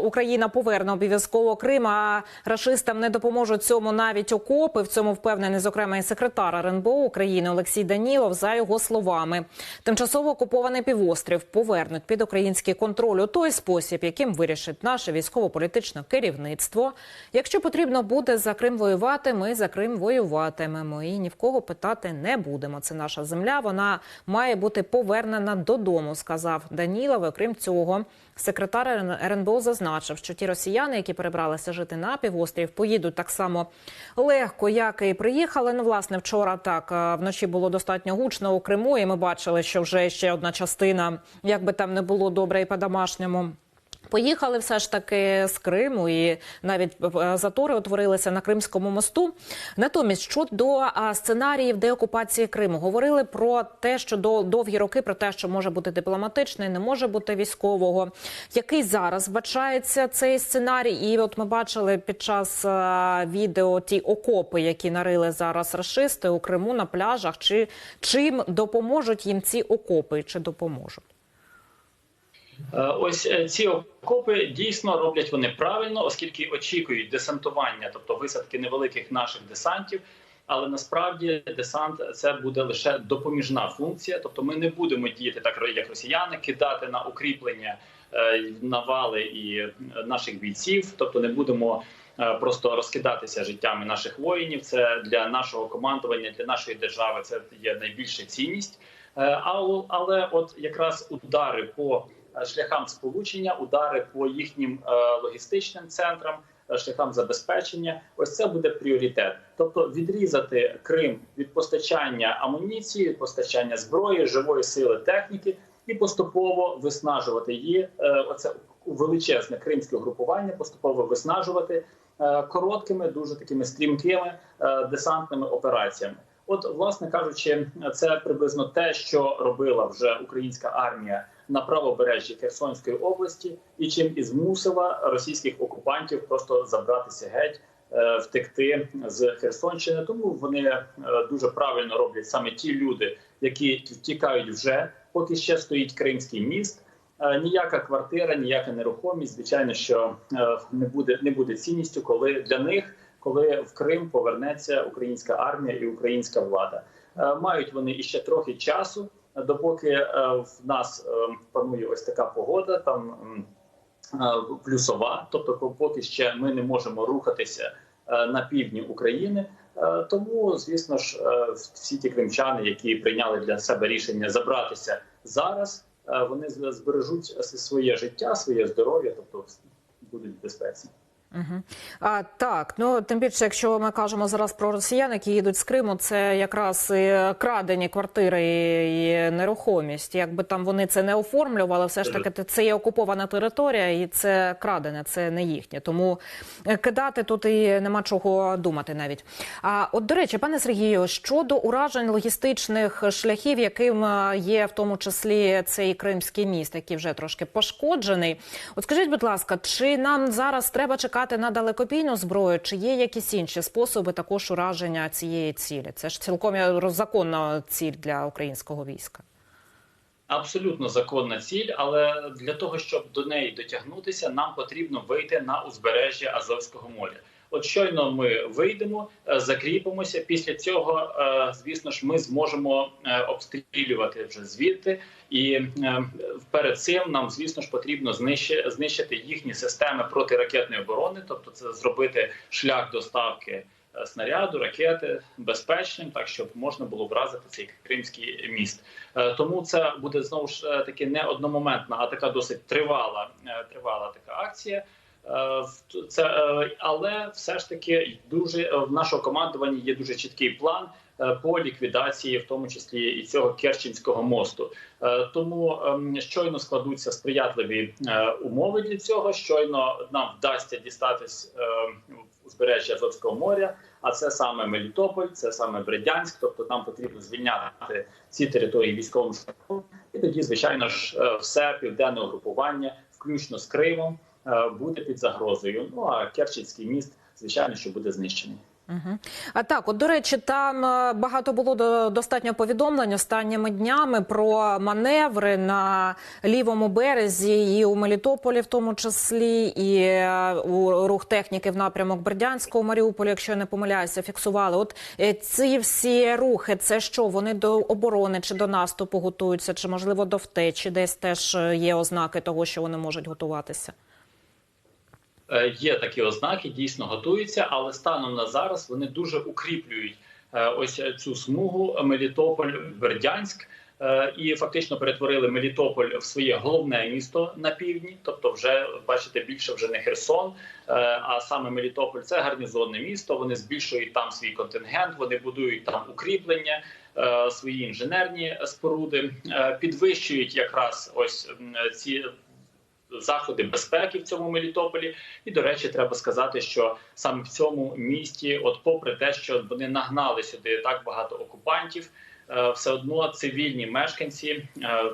Україна поверне обов'язково Крим, а рашистам не допоможуть цьому навіть окопи. В цьому впевнений, зокрема, і секретар РНБО України Олексій Данілов. За його словами, тимчасово окупований півострів повернуть під український контроль у той спосіб, яким вирішить наше військово-політичне керівництво. Якщо потрібно буде за Крим воювати, ми за Крим воюватимемо і ні в кого питати не будемо. Це наша земля. Вона має бути повернена додому, сказав Данілов. Окрім цього, секретар РНБО зазначив, що ті росіяни, які перебралися жити на півострів, поїдуть так само легко, як і приїхали. Ну, власне, вчора так е, вночі було достатньо гучно у Криму, і ми бачили, що вже ще одна частина, як би там не було добре і по-домашньому. Поїхали все ж таки з Криму, і навіть е, затори утворилися на Кримському мосту. Натомість, щодо сценаріїв деокупації Криму, говорили про те, що до довгі роки про те, що може бути дипломатичний, не може бути військового. Який зараз бачається цей сценарій? І от ми бачили під час відео ті окопи, які нарили зараз рашисти у Криму на пляжах. Чи чим допоможуть їм ці окопи? Чи допоможуть? Е, Ось е, ці окопи дійсно роблять вони правильно, оскільки очікують десантування, тобто висадки невеликих наших десантів. Але насправді десант це буде лише допоміжна функція. Тобто, ми не будемо діяти так, як росіяни, кидати на укріплення е, навали і наших бійців. Тобто, не будемо просто розкидатися життями наших воїнів. Це для нашого командування, для нашої держави. Це є найбільша цінність. Але от якраз удари по шляхам сполучення, удари по їхнім логістичним центрам, шляхам забезпечення. Ось це буде пріоритет. Тобто відрізати Крим від постачання амуніції, постачання зброї, живої сили, техніки і поступово виснажувати її. Оце величезне кримське групування, поступово виснажувати короткими, дуже такими стрімкими десантними операціями. От, власне кажучи, це приблизно те, що робила вже українська армія на правобережжі Херсонської області, і чим і змусила російських окупантів просто забратися геть, втекти з Херсонщини. Тому вони дуже правильно роблять саме ті люди, які втікають вже, поки ще стоїть Кримський міст. Ніяка квартира, ніяка нерухомість, звичайно, що не буде не буде цінністю, коли для них коли в Крим повернеться українська армія і українська влада. Мають вони іще трохи часу, допоки в нас панує ось така погода, там плюсова, тобто, поки ще ми не можемо рухатися на півдні України. Тому, звісно ж, всі ті кримчани, які прийняли для себе рішення забратися зараз, вони збережуть своє життя, своє здоров'я, тобто будуть безпеці. Угу. А так, ну тим більше, якщо ми кажемо зараз про росіян, які їдуть з Криму, це якраз і крадені квартири і нерухомість. Якби там вони це не оформлювали, все ж таки це є окупована територія, і це крадене, це не їхнє. Тому кидати тут і нема чого думати навіть. А от до речі, пане Сергію, щодо уражень логістичних шляхів, яким є в тому числі цей кримський міст, який вже трошки пошкоджений. От скажіть, будь ласка, чи нам зараз треба чекати? На далекобійну зброю, чи є якісь інші способи також ураження цієї цілі? Це ж цілком законна ціль для українського війська. Абсолютно законна ціль, але для того, щоб до неї дотягнутися, нам потрібно вийти на узбережжя Азовського моря. От щойно ми вийдемо, закріпимося. Після цього, звісно ж, ми зможемо обстрілювати вже звідти, і перед цим нам, звісно ж, потрібно знищити їхні системи протиракетної оборони, тобто це зробити шлях доставки снаряду, ракети безпечним, так щоб можна було вразити цей кримський міст. Тому це буде знову ж таки не одномоментна, а така досить тривала, тривала така акція. Це але все ж таки дуже в нашого командування є дуже чіткий план по ліквідації, в тому числі і цього Керченського мосту. Тому щойно складуться сприятливі умови для цього. Щойно нам вдасться дістатись узбережжя Азовського моря. А це саме Мелітополь, це саме Бердянськ. Тобто нам потрібно звільняти ці території військовим шляхом. І тоді, звичайно ж, все південне угрупування, включно з Кримом буде під загрозою. Ну а Керченський міст, звичайно, що буде знищений. Угу. А так, от до речі, там е, багато було до- достатньо повідомлень останніми днями про маневри на лівому березі і у Мелітополі, в тому числі, і е, у рух техніки в напрямок Бердянського Маріуполя, якщо я не помиляюся, фіксували. От е, ці всі рухи, це що вони до оборони чи до наступу готуються, чи можливо до втечі, десь теж е, є ознаки того, що вони можуть готуватися. Е, Є такі ознаки, дійсно готуються, але станом на зараз вони дуже укріплюють е, ось цю смугу Мелітополь, Бердянськ. е, І фактично перетворили Мелітополь в своє головне місто на півдні. Тобто, вже бачите, більше вже не Херсон, а саме Мелітополь це гарнізонне місто. Вони збільшують там свій контингент, вони будують там укріплення, свої інженерні споруди, підвищують якраз ось ці заходи безпеки в цьому Мелітополі. І до речі, треба сказати, що саме в цьому місті, от, попри те, що вони нагнали сюди так багато окупантів. е, Все одно цивільні мешканці, е,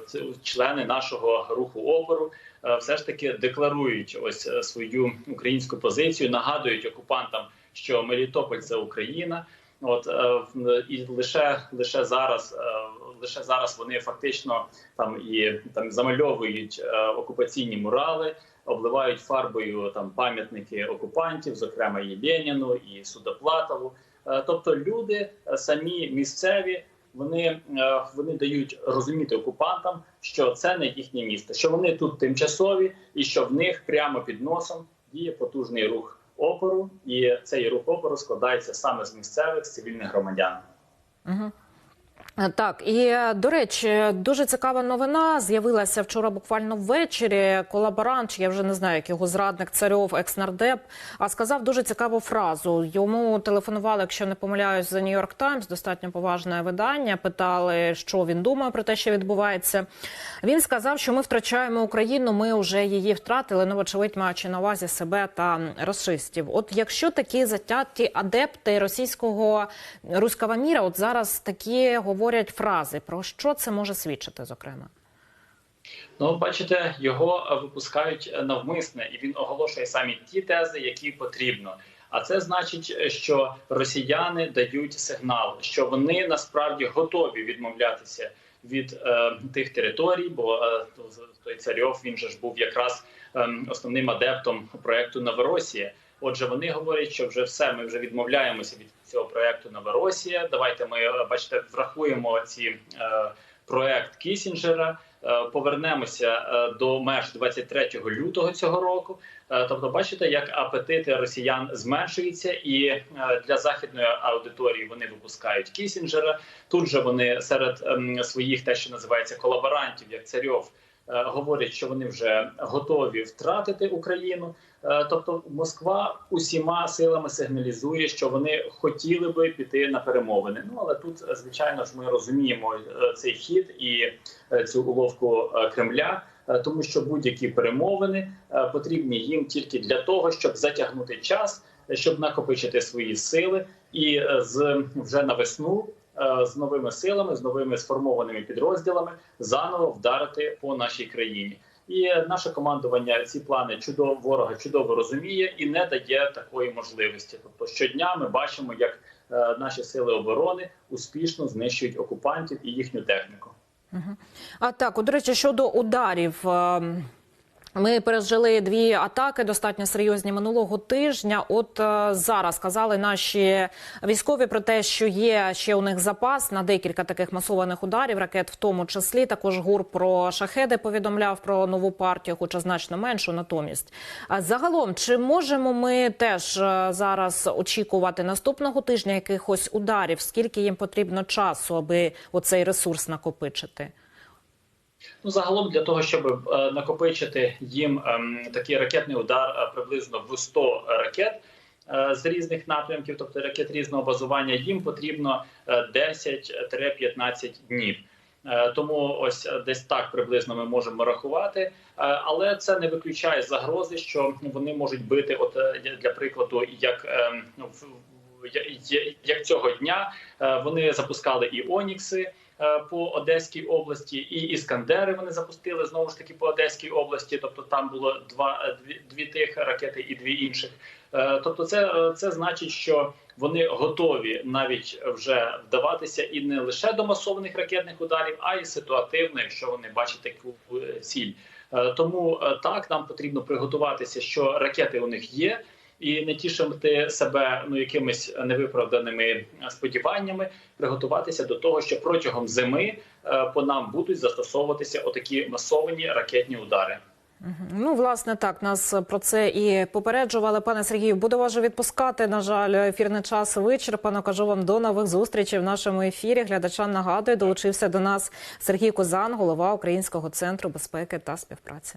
члени нашого руху опору, е, все ж таки декларують ось свою українську позицію, нагадують окупантам, що Мелітополь це Україна. От і лише лише зараз, лише зараз вони фактично там і там замальовують е, окупаційні мурали, обливають фарбою там пам'ятники окупантів, зокрема і Леніну, і Судоплатову. Е, тобто люди е, самі місцеві. Вони, е, вони дають розуміти окупантам, що це не їхнє місто, що вони тут тимчасові, і що в них прямо під носом діє потужний рух опору, і цей рух опору складається саме з місцевих з цивільних громадян. Угу. Так, і е, до речі, дуже цікава новина з'явилася вчора буквально ввечері. Колаборант, я вже не знаю, як його зрадник царьов, екснардеп, а сказав дуже цікаву фразу. Йому телефонували, якщо не помиляюсь, за Нью-Йорк Таймс, достатньо поважне видання. Питали, що він думає про те, що відбувається. Він сказав, що ми втрачаємо Україну. Ми вже її втратили. Ну, вочевидь, маючи на увазі себе та расистів. От якщо такі затяті адепти російського руського міра, от зараз такі говорять фрази, про що це може свідчити, зокрема. Ну, бачите, його випускають навмисне, і він оголошує самі ті тези, які потрібно. А це значить, що росіяни дають сигнал, що вони насправді готові відмовлятися від е, тих територій, бо е, той царьов він же ж був якраз е, основним адептом проекту Новоросія. Отже, вони говорять, що вже все, ми вже відмовляємося від цього проекту Новоросія. Давайте ми е, бачите, врахуємо ці е, проект Кісінджера. Е, Повернемося е, до меж 23 лютого цього року. Тобто, бачите, як апетити росіян зменшуються, і для західної аудиторії вони випускають Кісінджера. Тут же вони серед ем, своїх, те, що називається колаборантів, як царьов, говорять, що вони вже готові втратити Україну. Е, Тобто, Москва усіма силами сигналізує, що вони хотіли би піти на перемовини. Ну але тут, е, звичайно ж, ми розуміємо е, цей хід і е, цю уловку е, Кремля. е, Тому що будь-які перемовини е, потрібні їм тільки для того, щоб затягнути час, е, щоб накопичити свої сили, і е, з вже на весну е, з новими силами, з новими сформованими підрозділами заново вдарити по нашій країні. І наше командування ці плани чудово ворога чудово розуміє і не дає такої можливості. Тобто щодня ми бачимо, як е, наші сили оборони успішно знищують окупантів і їхню техніку. А так, от, до речі, щодо ударів. Ми пережили дві атаки достатньо серйозні минулого тижня. От е, зараз сказали наші військові про те, що є ще у них запас на декілька таких масованих ударів, ракет, в тому числі також гур про шахеди повідомляв про нову партію, хоча значно меншу. Натомість, а загалом, чи можемо ми теж е, зараз очікувати наступного тижня якихось ударів? Скільки їм потрібно часу, аби оцей ресурс накопичити? Ну, загалом для того, щоб е, накопичити їм ем, такий ракетний удар е, приблизно в 100 ракет е, з різних напрямків, тобто ракет різного базування, їм потрібно е, 10-15 днів. Тому ось десь так приблизно ми можемо рахувати, але це не виключає загрози, що вони можуть бити, от для прикладу, як ем, в- як цього дня вони запускали і Онікси. Е, по Одеській області, і іскандери вони запустили знову ж таки по Одеській області. Тобто там було два е, дві, дві тих ракети і дві інших. Е, Тобто, це, це значить, що вони готові навіть вже вдаватися і не лише до масованих ракетних ударів, а й ситуативно, якщо вони бачать таку ціль. Тому так нам потрібно приготуватися, що ракети у них є, і не тішити себе ну якимись невиправданими сподіваннями, приготуватися до того, що протягом зими е, по нам будуть застосовуватися отакі масовані ракетні удари. Ну, власне, так нас про це і попереджували. Пане Сергію, буду вас же відпускати. На жаль, ефірний час вичерпано. Кажу вам до нових зустрічей в нашому ефірі. Глядачам нагадую, долучився до нас Сергій Козан, голова Українського центру безпеки та співпраці.